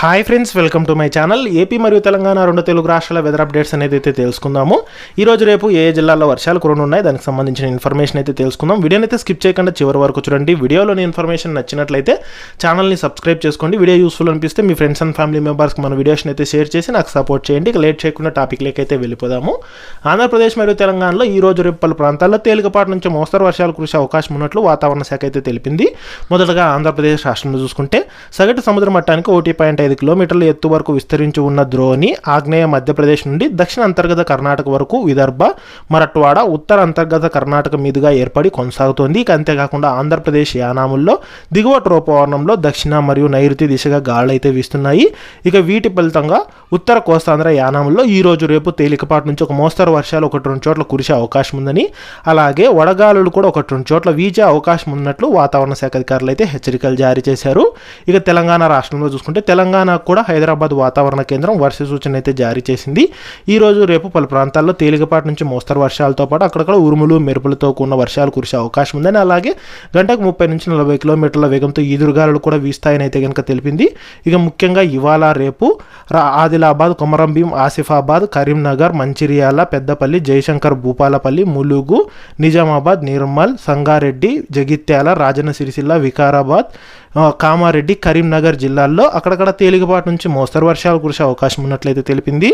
Hi friends welcome to my channel AP మరియు తెలంగాణ రెండు తెలుగు రాష్ట్రాల వెదర్ అప్డేట్స్ అనేది అయితే తెలుసుకుందాము. ఈ రోజు రేపు ఏ జిల్లాలో జిల్లాల్లో వర్షాలు కురను ఉన్నాయి దానికి సంబంధించిన ఇన్ఫర్మేషన్ అయితే తెలుసుకుందాం. వీడియోని అయితే స్కిప్ చేయకుండా చివరి వరకు చూడండి. వీడియోలోని ఇన్ఫర్మేషన్ నచ్చినట్లయితే ఛానల్ని సబ్స్క్రైబ్ చేసుకోండి. వీడియో యూస్ఫుల్ అనిపిస్తే మీ ఫ్రెండ్స్ అండ్ ఫ్యామిలీ మెంబర్స్కి మన వీడియోస్ని అయితే షేర్ చేసి నాకు సపోర్ట్ చేయండి. ఇక లేట్ చేయకుండా టాపిక్ అయితే వెళ్ళిపోదాము. ఆంధ్రప్రదేశ్ మరియు తెలంగాణలో ఈ రోజు రేపు పలు ప్రాంతాల్లో తేలికపాటి నుంచి మోస్తరు వర్షాలు కురిసే అవకాశం ఉన్నట్లు వాతావరణ శాఖ అయితే తెలిపింది. మొదటగా ఆంధ్రప్రదేశ్ రాష్ట్రంలో చూసుకుంటే సగటు సముద్ర మట్టానికి ఓటీ పాయింట్ ఐదు కిలోమీటర్ల ఎత్తు వరకు విస్తరించి ఉన్న ద్రోణి ఆగ్నేయ మధ్యప్రదేశ్ నుండి దక్షిణ అంతర్గత కర్ణాటక వరకు విదర్భ మరట్వాడ ఉత్తర అంతర్గత కర్ణాటక మీదుగా ఏర్పడి కొనసాగుతోంది. ఇక అంతేకాకుండా ఆంధ్రప్రదేశ్ యానాముల్లో దిగువ ట్రోపవర్ణంలో దక్షిణ మరియు నైరుతి దిశగా గాళ్ళైతే వీస్తున్నాయి. ఇక వీటి ఫలితంగా ఉత్తర కోస్తాంధ్ర యానాముల్లో ఈ రోజు రేపు తేలికపాటి నుంచి ఒక మోస్తరు వర్షాలు ఒకటి రెండు చోట్ల కురిసే అవకాశం ఉందని అలాగే వడగాలులు కూడా ఒకటి రెండు చోట్ల వీచే అవకాశం ఉన్నట్లు వాతావరణ శాఖ అధికారులు అయితే హెచ్చరికలు జారీ చేశారు. ఇక తెలంగాణ రాష్ట్రంలో చూసుకుంటే తెలంగాణ తెలంగాణకు కూడా హైదరాబాద్ వాతావరణ కేంద్రం వర్ష సూచన అయితే జారీ చేసింది. ఈరోజు రేపు పలు ప్రాంతాల్లో తేలికపాటి నుంచి మోస్తరు వర్షాలతో పాటు అక్కడక్కడ ఉరుములు మెరుపులతో కూడిన వర్షాలు కురిసే అవకాశం ఉందని అలాగే గంటకు ముప్పై నుంచి నలభై కిలోమీటర్ల వేగంతో ఈదురుగాలు కూడా వీస్తాయని అయితే కనుక తెలిపింది. ఇక ముఖ్యంగా ఇవాళ రేపు ఆదిలాబాద్ కొమరంభీం ఆసిఫాబాద్ కరీంనగర్ మంచిర్యాల పెద్దపల్లి జయశంకర్ భూపాలపల్లి ములుగు నిజామాబాద్ నిర్మల్ సంగారెడ్డి జగిత్యాల రాజన్న సిరిసిల్ల వికారాబాద్ కామారెడ్డి కరీంనగర్ జిల్లాల్లో అక్కడక్కడ తేలికపాటి నుంచి మోస్తరు వర్షాలు కురిసే అవకాశం ఉన్నట్లయితే తెలిపింది.